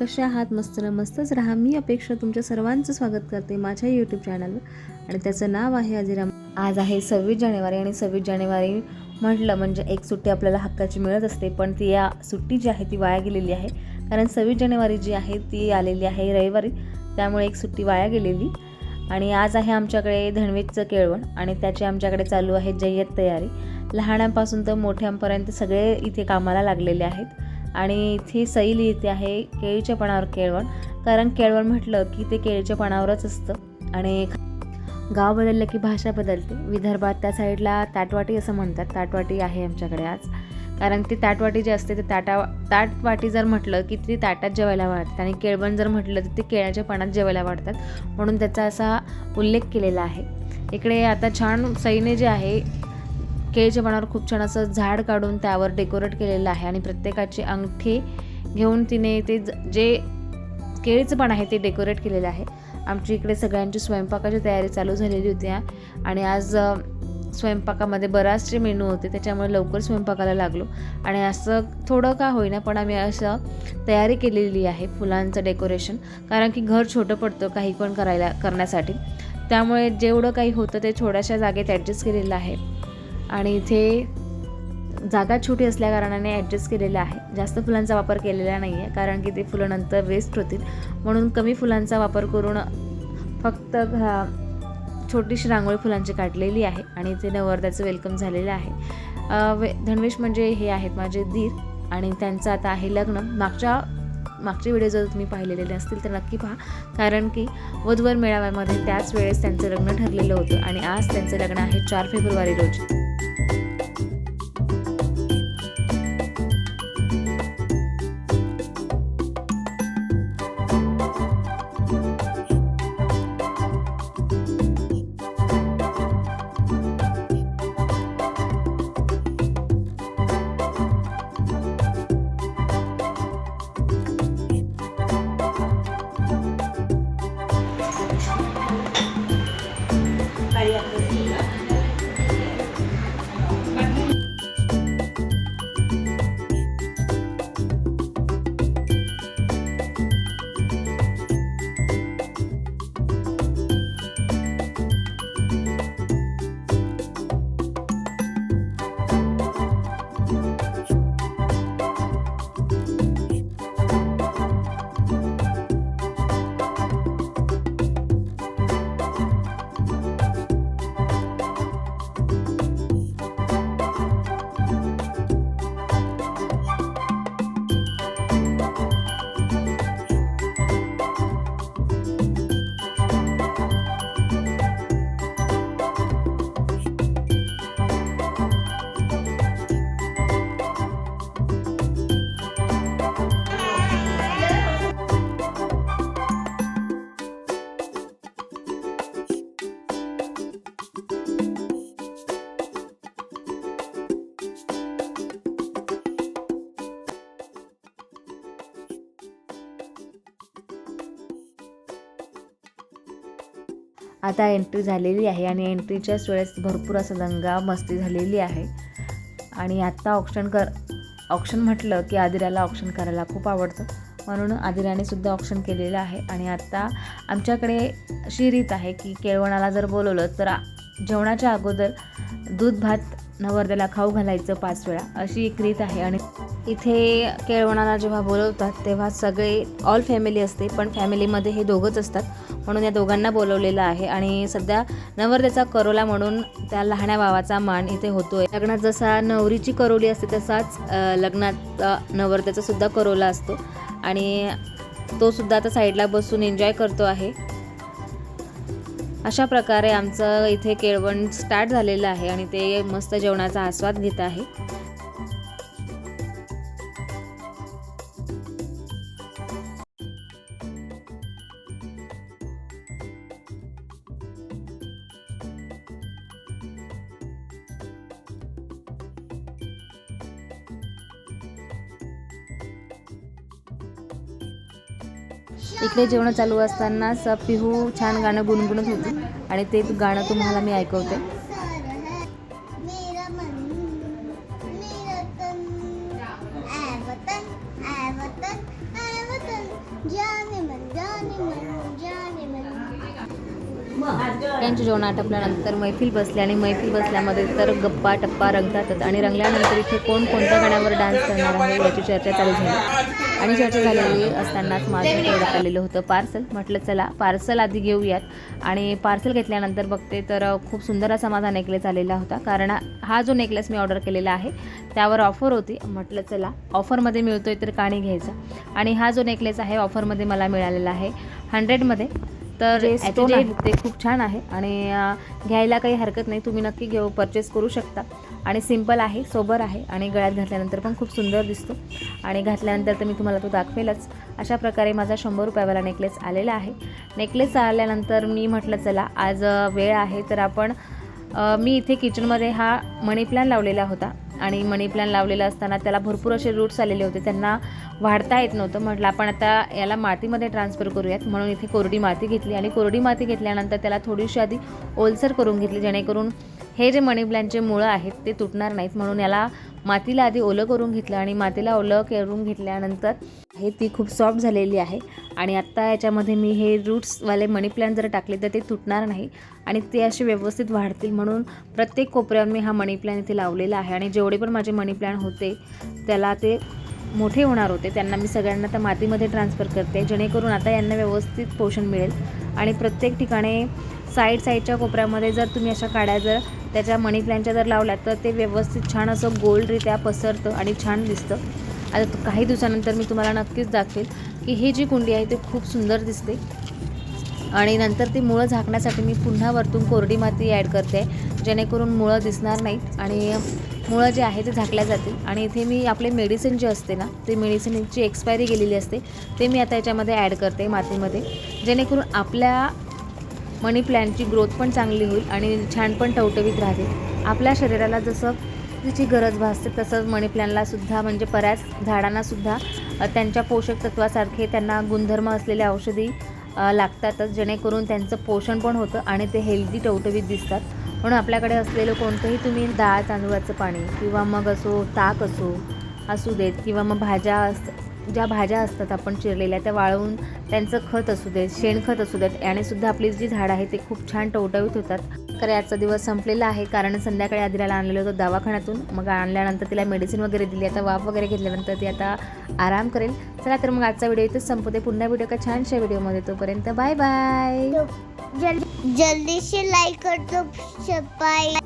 कसे आहात? मस्त ना मस्तच राहा. मी अपेक्षा तुमच्या सर्वांचं स्वागत करते माझ्या यूट्यूब चॅनलवर आणि त्याचं नाव आहे अजिराम आज आहे सव्वीस जानेवारी आणि सव्वीस जानेवारी म्हटलं म्हणजे एक सुट्टी आपल्याला हक्काची मिळत असते पण ती या सुट्टी जी आहे ती वाया गेलेली आहे. कारण सव्वीस जानेवारी जी आहे ती आलेली आहे रविवारी. त्यामुळे एक सुट्टी वाया गेलेली. आणि आज आहे आमच्याकडे धनवेजचं केळवण आणि त्याची आमच्याकडे चालू आहे जय्यत तयारी. लहानांपासून तर मोठ्यांपर्यंत सगळे इथे कामाला लागलेले आहेत. आणि इथे सई लिहिते आहे केळीच्या पानावर केळवण. कारण केळवण म्हटलं की ते केळीच्या पानावरच असतं. आणि गाव बदललं की भाषा बदलते. विदर्भात त्या साईडला ताटवाटी असं म्हणतात. ताटवाटी आहे आमच्याकडे आज. कारण ती ताटवाटी जी असते ते ताटा ताटवाटी जर म्हटलं की ती ताटात जेवायला वाढतात आणि केळवण जर म्हटलं तर ते केळ्याच्या पानात जेवायला वाढतात. म्हणून त्याचा असा उल्लेख केलेला आहे. इकडे आता छान सईने जे आहे केळीच्या पानावर खूप छान असं झाड काढून त्यावर डेकोरेट केलेलं आहे आणि प्रत्येकाची अंगठी घेऊन तिने ते ज- जे केळीचं पान आहे ते डेकोरेट केलेलं आहे. आमच्या इकडे सगळ्यांची स्वयंपाकाची तयारी चालू झालेली होती आणि आज स्वयंपाकामध्ये बराचसे मेनू होते त्याच्यामुळे लवकर स्वयंपाकाला लागलो. आणि असं थोडं का होईना पण आम्ही असं तयारी केलेली आहे फुलांचं डेकोरेशन. कारण की घर छोटं पडतं काही पण करायला करण्यासाठी. त्यामुळे जेवढं काही होतं ते थोड्याशा जागेत ॲडजस्ट केलेलं आहे. आणि इथे जागा छोटी असल्याकारणाने ॲडजस्ट केलेलं आहे. जास्त फुलांचा वापर केलेला नाही आहे कारण की ते फुलं नंतर वेस्ट होतील. म्हणून कमी फुलांचा वापर करून फक्त छोटीशी रांगोळी फुलांची काढलेली आहे आणि इथे नवरदाचं वेलकम झालेलं आहे. वे धनवेश म्हणजे हे आहेत माझे दीर आणि त्यांचं आता आहे लग्न. मागच्या मागचे व्हिडिओ जर तुम्ही पाहिलेले असतील तर नक्की पहा. कारण की वधवर मेळाव्यामध्ये त्याच वेळेस त्यांचं लग्न ठरलेलं होतं आणि आज त्यांचं लग्न आहे चार फेब्रुवारी रोजी. आता एंट्री झालेली आहे आणि एंट्रीच्याच वेळेस भरपूर असं दंगा मस्ती झालेली आहे. आणि आत्ता ऑप्शन कर ऑप्शन म्हटलं की आदिराला ऑप्शन करायला खूप आवडतं. म्हणून आदिराने सुद्धा ऑप्शन केलेलं आहे. आणि आत्ता आमच्याकडे अशी रीत आहे की केळवणाला जर बोलवलं तर जेवणाच्या अगोदर दूध भात नवरदेला खाऊ घालायचं पाच वेळा. अशी एक रीत आहे आणि इथे केळवणाला जेव्हा बोलवतात तेव्हा सगळे ऑल फॅमिली असते पण फॅमिलीमध्ये हे दोघंच असतात. म्हणून या दोघांना बोलवलेलं आहे आणि सध्या नवरदेचा करोला म्हणून त्या लहान्या भावाचा मान इथे होतोय. लग्नात जसा नवरीची करोली असते तसाच लग्नात नवरदेचा सुद्धा करोला असतो. आणि तो सुद्धा आता साईडला बसून एन्जॉय करतो आहे. अशा प्रकारे आमचं इथे केळवण स्टार्ट झालेलं आहे आणि ते मस्त जेवणाचा आस्वाद घेत आहे. इकडे जेवण चालू असताना स पिहू हो छान गाणं गुणगुणत होती. आणि ते गाणं तुम्हाला मी ऐकवते. त्यांचे जेवण आटपल्यानंतर मैफिल बसली आणि मैफिल बसल्यामध्ये तर गप्पा टप्पा रंगतातच आणि रंगल्यानंतर इथे कोण कोणत्या गाण्यावर डान्स करणार आहे याची चर्चा चालू झाली. आणि चर्चा झालेली असतानाच माझं तेवढं आलेलं होतं पार्सल. म्हटलं चला पार्सल आधी घेऊयात. आणि पार्सल घेतल्यानंतर बघते तर खूप सुंदर असा माझा नेकलेस आलेला होता. कारण हा जो नेकलेस मी ऑर्डर केलेला आहे त्यावर ऑफर होती. म्हटलं चला ऑफरमध्ये मिळतोय तर काणी घ्यायचं. घ्यायचा आणि हा जो नेकलेस आहे ऑफरमध्ये मला मिळालेला आहे. हंड्रेडमध्ये तर याचे जे ते खूप छान आहे. आणि घ्यायला काही हरकत नाही. तुम्ही नक्की घेऊ परचेस करू शकता. आणि सिंपल आहे सोबर आहे. आणि गळ्यात घातल्यानंतर पण खूप सुंदर दिसतो. आणि घातल्यानंतर तर मी तुम्हाला तो दाखवेलच. अशा प्रकारे माझा शंभर रुपयावाला नेकलेस आलेला आहे. नेकलेस आल्यानंतर मी म्हटलं चला आज वेळ आहे. तर आपण मी इथे किचनमध्ये हा मनी प्लॅन लावलेला होता. आणि मनी प्लॅन लावलेला असताना त्याला भरपूर असे रूट्स आलेले होते. त्यांना वाढता येत नव्हतं. म्हटलं आपण आता याला मातीमध्ये ट्रान्सफर करूयात. म्हणून इथे कोरडी माती घेतली आणि कोरडी माती घेतल्यानंतर त्याला थोडीशी आधी ओलसर करून घेतली जेणेकरून हे जे मनी प्लॅनचे मुळं आहेत ते तुटणार नाहीत. म्हणून याला मातीला आधी ओलं करून घेतलं आणि मातीला ओलं करून घेतल्यानंतर हे ती खूप सॉफ्ट झालेली आहे. आणि आत्ता याच्यामध्ये मी हे रूट्सवाले मनी प्लॅन जर टाकले तर ते तुटणार नाही आणि ते असे व्यवस्थित वाढतील म्हणून प्रत्येक कोपऱ्यावर मी हा मनी प्लॅन इथे लावलेला आहे. आणि जेवढे पण माझे मनी प्लॅन होते त्याला ते मोठे होणार होते. त्यांना मी सगळ्यांना त्या मातीमध्ये ट्रान्सफर करते जेणेकरून आता यांना व्यवस्थित पोषण मिळेल. आणि प्रत्येक ठिकाणी साईड साईडच्या कोपऱ्यामध्ये जर तुम्ही अशा काड्या जर त्याच्या मनी प्लॅनच्या जर लावल्या तर ते व्यवस्थित छान असं गोल्डरित्या पसरतं आणि छान दिसतं. आता काही दिवसानंतर मी तुम्हाला नक्कीच दाखवेल की ही जी कुंडी आहे ती खूप सुंदर दिसते. आणि नंतर ती मुळं झाकण्यासाठी मी पुन्हा वरतून कोरडी माती ॲड करते जेणेकरून मुळं दिसणार नाहीत. आणि मुळं जे आहे ते झाकल्या जातील. आणि इथे मी आपले मेडिसिन जे असते ना ते मेडिसिनची एक्सपायरी गेलेली असते ते मी आता याच्यामध्ये ॲड करते मातीमध्ये. जेणेकरून आपल्या मनी प्लॅनची ग्रोथ पण चांगली होईल आणि छान पण टवटवीत राहते. आपल्या शरीराला जसं तिची गरज भासते तसंच मनी प्लॅनलासुद्धा म्हणजे बऱ्याच झाडांनासुद्धा त्यांच्या पोषक तत्वासारखे त्यांना गुणधर्म असलेले औषधी लागतातच जेणेकरून त्यांचं पोषण पण होतं आणि ते हेल्दी टवटवीत दिसतात. म्हणून आपल्याकडे असलेलं कोणतंही तुम्ही डाळ तांदूळाचं पाणी किंवा मग असो ताक असो असू देत किंवा मग भाज्या ज्या भाज्या असतात आपण चिरलेल्या त्या वाळवून त्यांचं खत असू देत शेणखत असू देत यानेसुद्धा आपली जी झाडं आहे ते खूप छान टवटवीत होतात. तर याचा दिवस संपलेला आहे कारण संध्याकाळी आदिराला आणलेलं होतं दवाखान्यातून. मग आणल्यानंतर तिला मेडिसिन वगैरे दिली आता वाफ वगैरे घेतल्यानंतर ती आता आराम करेल. चला तर मग आजचा व्हिडिओ इथेच संपवते. पुन्हा व्हिडिओ का छानशा व्हिडिओमध्ये तोपर्यंत बाय बाय जल्दी जल्दी से लाइक कर दो बाय